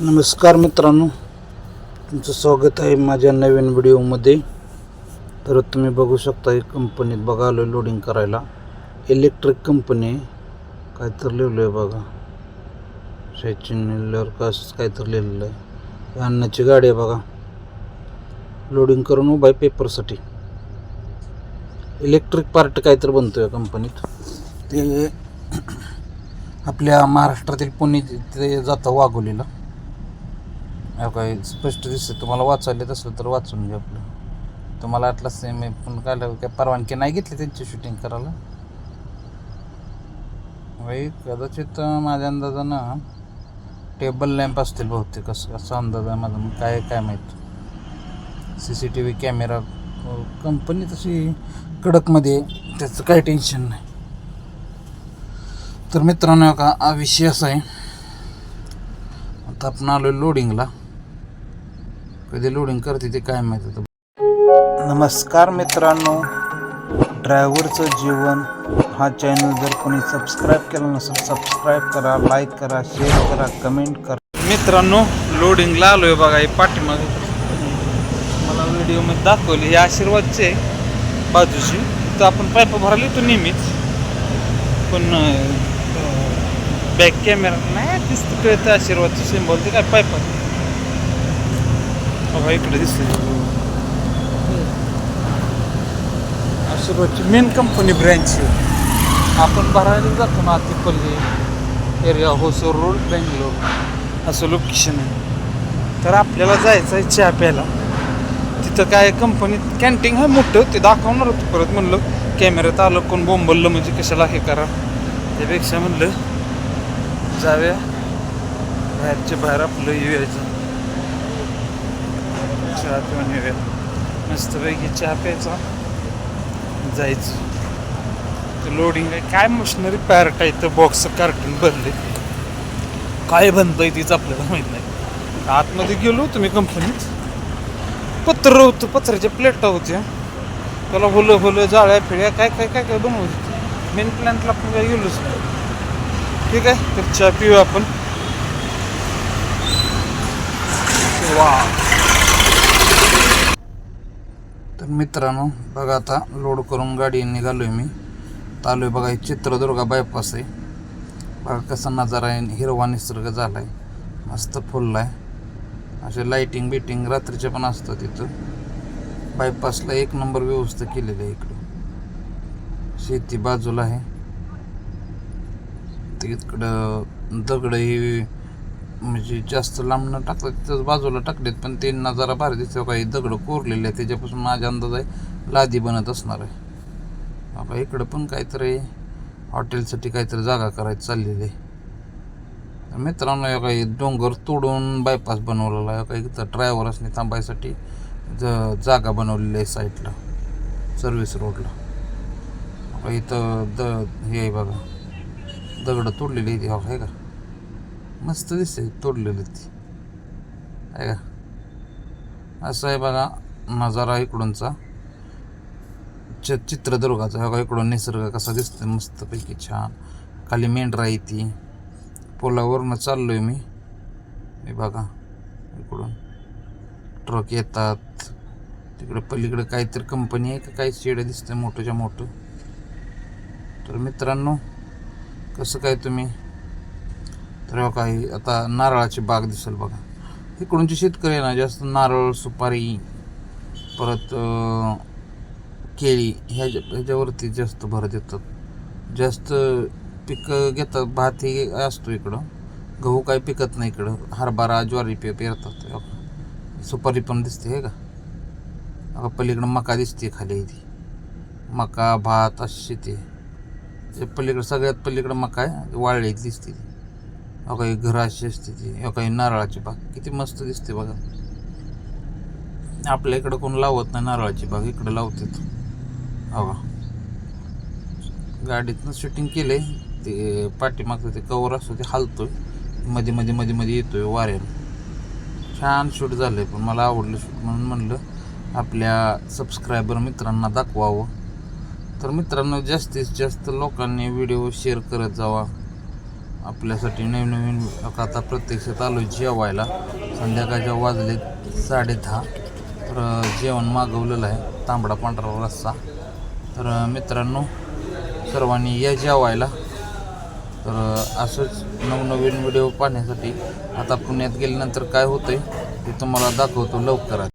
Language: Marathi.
नमस्कार मित्रांनो तुमचं स्वागत आहे माझ्या नवीन व्हिडिओमध्ये. तर तुम्ही बघू शकता एक कंपनीत बघा आलो लोडिंग करायला. इलेक्ट्रिक कंपनी आहे. काहीतरी लिहिलं आहे बघा शैचिन मिलर काहीतरी लिहिलेलं आहे अन्नाची गाडी आहे बघा. लोडिंग करून उभा आहे पेपरसाठी इलेक्ट्रिक पार्ट काहीतरी बनतो या कंपनीत ते आपल्या महाराष्ट्रातील पुणे ते जातं वाघोलीला. काय स्पष्ट दिसतं तुम्हाला वाचायला येत असलं तर वाचून घ्या आपलं. तुम्हाला वाटलं सेम पण काय काय परवानगी नाही घेतली त्यांची शूटिंग करायला? भाई कदाचित माझ्या अंदाजानं टेबल लॅम्प असतील बहुतेक असं असा अंदाज आहे माझा. मग काय काय माहीत? C C T V camera company तशी कडकमध्ये त्याचं काही टेन्शन नाही. तर मित्रांनो का हा विषय असा आहे. आता आपण आलो लोडिंगला कधी लोडिंग करते ते काय माहिती होतं नमस्कार मित्रांनो ड्रायव्हरचं जीवन हा चॅनल जर कोणी सबस्क्राईब केला नसेल सबस्क्राईब करा लाईक करा शेअर करा कमेंट करा. मित्रांनो लोडिंगला आलो आहे बघा हे पाठीमागे. मला व्हिडिओमध्ये दाखवली हे आशीर्वादचे बाजूची. तर आपण पाईप भरायला येतो नेहमीच. पण बॅक कॅमेरा नाही दिसतं कळतं आशीर्वादचं सिम्बॉल ते काय पाईप बघा इकडे दिसते आशीर्वादची मेन कंपनी ब्रँच आपण भरायला जातो ना तिपल्ली एरिया होसोर रोड बेंगलोर असं लोकेशन आहे. तर आपल्याला जायचं आहे चहा प्यायला. तिथं काय कंपनीत कॅन्टीन आहे मोठं. ते दाखवणार होतं परत म्हणलं. कॅमेऱ्यात आलं कोण बोंबललं म्हणजे कशाला हे करा. त्यापेक्षा म्हणलं जाव्या बाहेरच्या बाहेर आपलं येऊयाचं चहा पिऊन येऊया मस्तपैकी चहा प्यायचा. जायचं. ते लोडिंग आहे. काय मशिनरी पॅरट आहे तर बॉक्स कार्टून भरले. काय बनतंय तीच आपल्याला माहीत नाही. आतमध्ये गेलो तुम्ही कंपनीत पत्र होतं पत्र्याच्या प्लेटा होत्या. त्याला होलं होलं जाळ्या फिळ्या काय काय काय काय बनवत मेन प्लॅन्टला आपण काय गेलोच नाही. ठीक आहे तर चहा पिऊ आपण. वा तर मित्रांनो बघा आता लोड करून गाडी निघालो आहे मी. चालू आहे बघा हे चित्रदुर्गा बायपास आहे. बघा कसा नजारा आहे हिरवा निसर्ग झाला आहे मस्त फुलला आहे. असे लाईटिंग बिटिंग रात्रीचे पण असतं तिथं. बायपासला एक नंबर व्यवस्था केलेली आहे इकडं. शेती बाजूला आहे. तिकडं दगड ही म्हणजे जास्त लांब न टाकलं तिथंच बाजूला टाकलेत पण त्यांना जरा भारी दिसतं काही दगड कोरलेले आहे त्याच्यापासून माझा अंदाज आहे लादी बनत असणार आहे. बाबा इकडं पण काहीतरी हॉटेलसाठी काहीतरी जागा करायची चाललेली आहे. मित्रांनो या काही डोंगर तोडून बायपास बनवलेला आहे. काही इथं ड्रायव्हर्सनी थांबायसाठी ज जागा बनवलेली आहे साईडला सर्व्हिस रोडला इथं द हे आहे बघा दगडं तोडलेली आहे ती हो, आहे का? मस्त दिसते तोडलेली ती. आहे का? असं आहे बघा नजारा इकडूनचा. च चित्रदुर्गाचा. बघा इकडून निसर्ग कसा दिसतोय मस्तपैकी छान. खाली मेंढरा आहे ती. पुलावरनं आहे मी. हे बघा इकडून. ट्रक येतात. तिकडे पलीकडे काहीतरी कंपनी आहे का काही शेड दिसतंय मोठंच्या मोठं. तर मित्रांनो कसं काय तुम्ही? तर काही आता नारळाची बाग दिसेल बघा. इकडूनचे शेतकरी आहे ना जास्त नारळ सुपारी परत केळी ह्याच्या ह्याच्यावरती जास्त भर देतात. जास्त पिकं घेतात भात हे असतो इकडं. गहू काही पिकत नाही इकडं. हरभरा ज्वारी पे पेरतात. सुपारी पण दिसते हे का? अगं पलीकडं मका दिसते खाली इथे. मका भात अशी शेती आहे. ते पलीकडं सगळ्यात पलीकडं मका आहे वाळली दिसते. ती काही घरं अशी असते ती. अहो काही नारळाची बाग. किती मस्त दिसते बघा. आपल्या इकडं कोण लावत नाही नारळाची बाग. इकडं लावतात अहो. गाडीतनं शूटिंग केलंय. ते पाठीमागचं ते कवर असतो ते हलतोय. मध्ये मध्ये मध्ये मध्ये येतोय वाऱ्यानं. छान शूट झालंय पण मला आवडलं शूट म्हणून म्हणलं आपल्या सबस्क्रायबर मित्रांना दाखवावं. तर मित्रांनो जास्तीत जास्त लोकांनी व्हिडिओ शेअर करत जावा. आपल्यासाठी नवीन नवीन आता प्रत्यक्षात आलो जेवायला. संध्याकाळच्या वाजले साडे दहा. तर जेवण मागवलेलं आहे तांबडा पांढरा रस्सा. तर मित्रांनो सर्वांनी या जेवायला. तर असंच नवनवीन व्हिडिओ पाहण्यासाठी आता पुण्यात गेल्यानंतर काय होतंय ते तुम्हाला दाखवतो लवकरात